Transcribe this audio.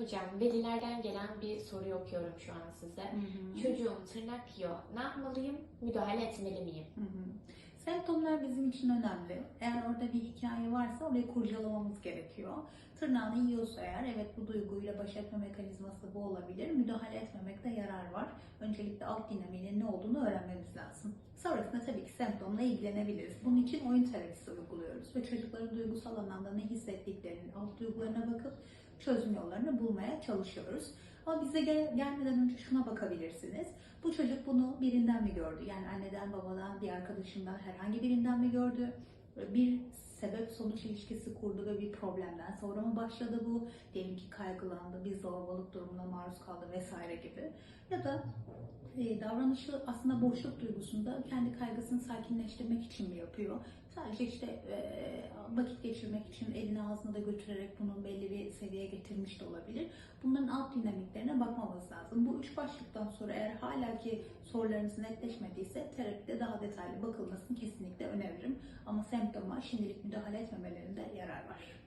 Hocam velilerden gelen bir soruyu okuyorum şu an size. Çocuğum tırnak yiyor. Ne yapmalıyım? Müdahale etmeli miyim? Hı hı. Semptomlar bizim için önemli. Eğer orada bir hikaye varsa orayı kurcalamamız gerekiyor. Tırnağını yiyorsa eğer evet bu duyguyla baş etme mekanizması bu olabilir. Müdahale etmemekte yarar var. Öncelikle alt dinamiğinin ne olduğunu öğrenmemiz lazım. Sonrasında tabii ki semptomla ilgilenebiliriz. Bunun için oyun terapisi uyguluyoruz ve çocukların duygusal anlamda ne hissettiklerinin alt duygularına bakıp çözüm yollarını bulmaya çalışıyoruz. Ama bize gel- gelmeden önce şuna bakabilirsiniz. Bu çocuk bunu birinden mi gördü? Yani anneden, babadan, bir arkadaşından, herhangi birinden mi gördü? Bir sebep sonuç ilişkisi kurdu ve bir problemden sonra mı başladı bu? Diyelim ki kaygılandı, bir zorbalık durumuna maruz kaldı vesaire gibi. Ya da e, davranışı aslında boşluk duygusunda kendi kaygısını sakinleştirmek için mi yapıyor? Sadece işte e, vakit geçirmek için elini ağzına da götürerek bunun belli bir seviyeye getirmiş de olabilir. Bunların alt dinamiklerine bakmamız lazım. Bu üç başlıktan sonra eğer hala ki sorularınız netleşmediyse terapide daha detaylı bakılmasını kesinlikle öneririm. Ama semptoma şimdilik müdahale etmemelerinde yarar var.